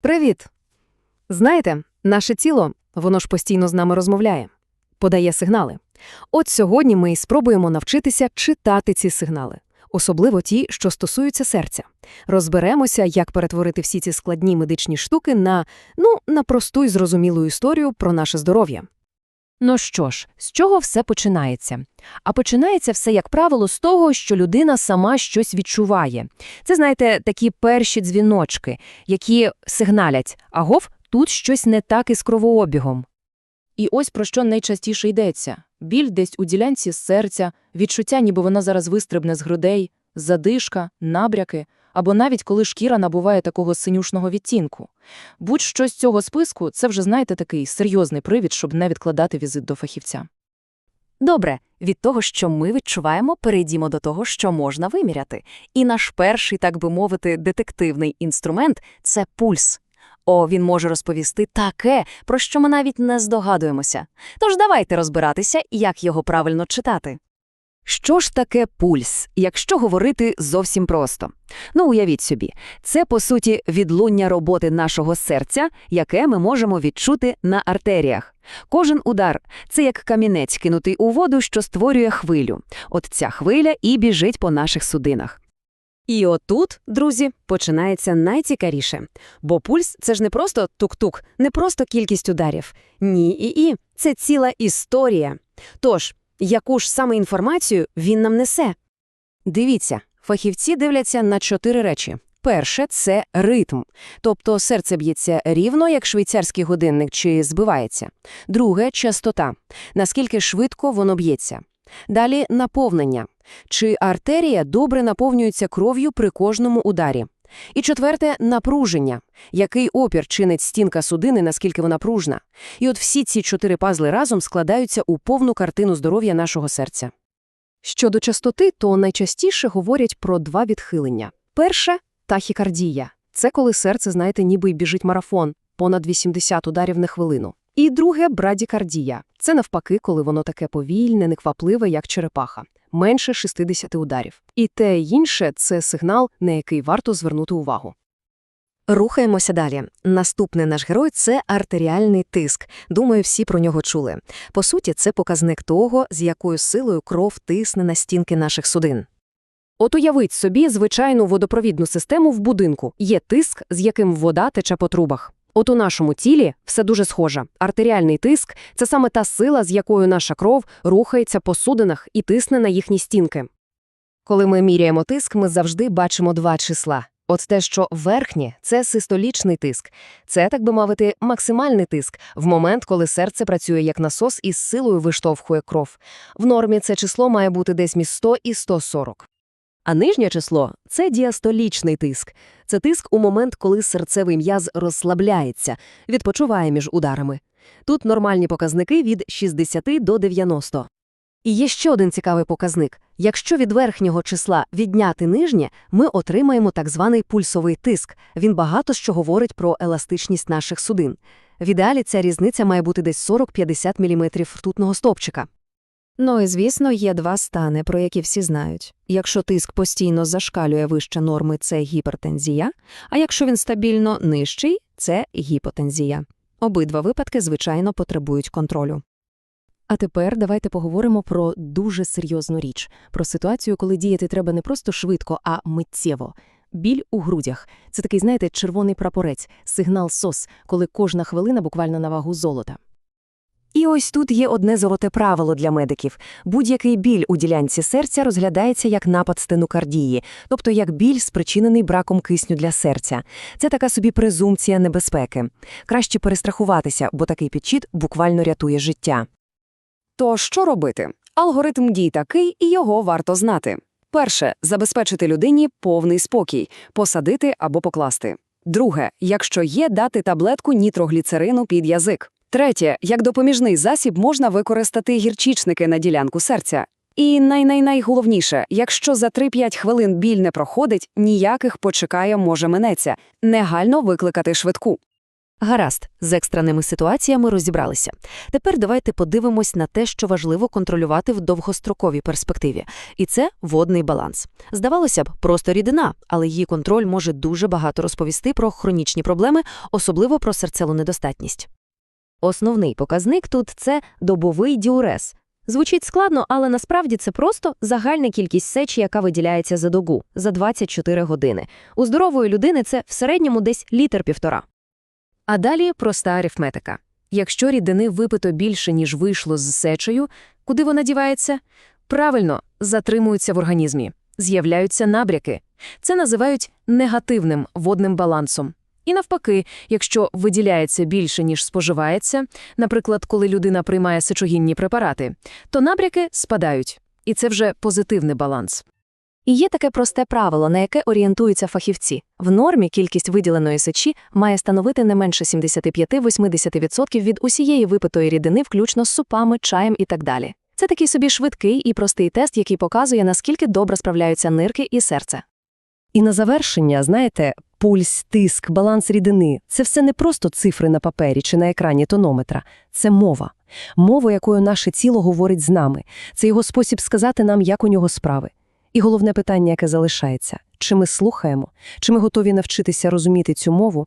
Привіт! Знаєте, наше тіло, воно ж постійно з нами розмовляє, подає сигнали. От сьогодні ми і спробуємо навчитися читати ці сигнали, особливо ті, що стосуються серця. Розберемося, як перетворити всі ці складні медичні штуки на, ну, на просту і зрозумілу історію про наше здоров'я. Ну що ж, з чого все починається? А починається все, як правило, з того, що людина сама щось відчуває. Це, знаєте, такі перші дзвіночки, які сигналять «агов, тут щось не так із кровообігом». І ось про що найчастіше йдеться. Біль десь у ділянці серця, відчуття, ніби вона зараз вистрибне з грудей, задишка, набряки, або навіть коли шкіра набуває такого синюшного відтінку. Будь-що з цього списку – це вже, знаєте, такий серйозний привід, щоб не відкладати візит до фахівця. Добре, від того, що ми відчуваємо, перейдімо до того, що можна виміряти. І наш перший, так би мовити, детективний інструмент – це пульс. О, він може розповісти таке, про що ми навіть не здогадуємося. Тож давайте розбиратися, як його правильно читати. Що ж таке пульс, якщо говорити зовсім просто? Ну, уявіть собі, це, по суті, відлуння роботи нашого серця, яке ми можемо відчути на артеріях. Кожен удар – це як камінець кинутий у воду, що створює хвилю. От ця хвиля і біжить по наших судинах. І отут, друзі, починається найцікавіше. Бо пульс – це ж не просто тук-тук, не просто кількість ударів. Ні і і – це ціла історія. Тож, яку ж саме інформацію він нам несе? Дивіться, фахівці дивляться на чотири речі. Перше – це ритм, тобто серце б'ється рівно, як швейцарський годинник, чи збивається. Друге – частота, наскільки швидко воно б'ється. Далі – наповнення, чи артерія добре наповнюється кров'ю при кожному ударі. І четверте – напруження, який опір чинить стінка судини, наскільки вона пружна. І от всі ці чотири пазли разом складаються у повну картину здоров'я нашого серця. Щодо частоти, то найчастіше говорять про два відхилення. Перше – тахікардія. Це коли серце, знаєте, ніби й біжить марафон, понад 80 ударів на хвилину. І друге – брадікардія. Це навпаки, коли воно таке повільне, неквапливе, як черепаха. Менше 60 ударів. І те інше – це сигнал, на який варто звернути увагу. Рухаємося далі. Наступний наш герой – це артеріальний тиск. Думаю, всі про нього чули. По суті, це показник того, з якою силою кров тисне на стінки наших судин. От уявіть собі звичайну водопровідну систему в будинку. Є тиск, з яким вода тече по трубах. От у нашому тілі все дуже схоже. Артеріальний тиск – це саме та сила, з якою наша кров рухається по судинах і тисне на їхні стінки. Коли ми міряємо тиск, ми завжди бачимо два числа. От те, що верхнє – це систолічний тиск. Це, так би мовити, максимальний тиск в момент, коли серце працює як насос і з силою виштовхує кров. В нормі це число має бути десь між 100 і 140. А нижнє число – це діастолічний тиск. Це тиск у момент, коли серцевий м'яз розслабляється, відпочиває між ударами. Тут нормальні показники від 60 до 90. І є ще один цікавий показник. Якщо від верхнього числа відняти нижнє, ми отримаємо так званий пульсовий тиск. Він багато що говорить про еластичність наших судин. В ідеалі ця різниця має бути десь 40-50 мм ртутного стовпчика. Ну і, звісно, є два стани, про які всі знають. Якщо тиск постійно зашкалює вище норми, це гіпертензія, а якщо він стабільно нижчий, це гіпотензія. Обидва випадки, звичайно, потребують контролю. А тепер давайте поговоримо про дуже серйозну річ, про ситуацію, коли діяти треба не просто швидко, а миттєво. Біль у грудях – це такий, знаєте, червоний прапорець, сигнал СОС, коли кожна хвилина буквально на вагу золота. І ось тут є одне золоте правило для медиків. Будь-який біль у ділянці серця розглядається як напад стенокардії, тобто як біль, спричинений браком кисню для серця. Це така собі презумпція небезпеки. Краще перестрахуватися, бо такий підчіт буквально рятує життя. То що робити? Алгоритм дій такий, і його варто знати. Перше забезпечити людині повний спокій, посадити або покласти. Друге, якщо є, дати таблетку нітрогліцерину під язик. Третє, як допоміжний засіб можна використати гірчичники на ділянку серця. І найнайнайголовніше, якщо за 3-5 хвилин біль не проходить, ніяких почекає може минеться, негайно викликати швидку. Гаразд, з екстреними ситуаціями розібралися. Тепер давайте подивимось на те, що важливо контролювати в довгостроковій перспективі. І це водний баланс. Здавалося б, просто рідина, але її контроль може дуже багато розповісти про хронічні проблеми, особливо про серцеву недостатність. Основний показник тут – це добовий діурез. Звучить складно, але насправді це просто загальна кількість сечі, яка виділяється за добу, за 24 години. У здорової людини це в середньому десь літр-півтора. А далі проста арифметика. Якщо рідини випито більше, ніж вийшло з сечею, куди вона дівається? Правильно, затримуються в організмі, з'являються набряки. Це називають негативним водним балансом. І навпаки, якщо виділяється більше, ніж споживається, наприклад, коли людина приймає сечогінні препарати, то набряки спадають. І це вже позитивний баланс. І є таке просте правило, на яке орієнтуються фахівці. В нормі кількість виділеної сечі має становити не менше 75-80% від усієї випитої рідини, включно з супами, чаєм і так далі. Це такий собі швидкий і простий тест, який показує, наскільки добре справляються нирки і серце. І на завершення, знаєте, пульс, тиск, баланс рідини – це все не просто цифри на папері чи на екрані тонометра. Це мова. Мова, якою наше тіло говорить з нами. Це його спосіб сказати нам, як у нього справи. І головне питання, яке залишається – чи ми слухаємо, чи ми готові навчитися розуміти цю мову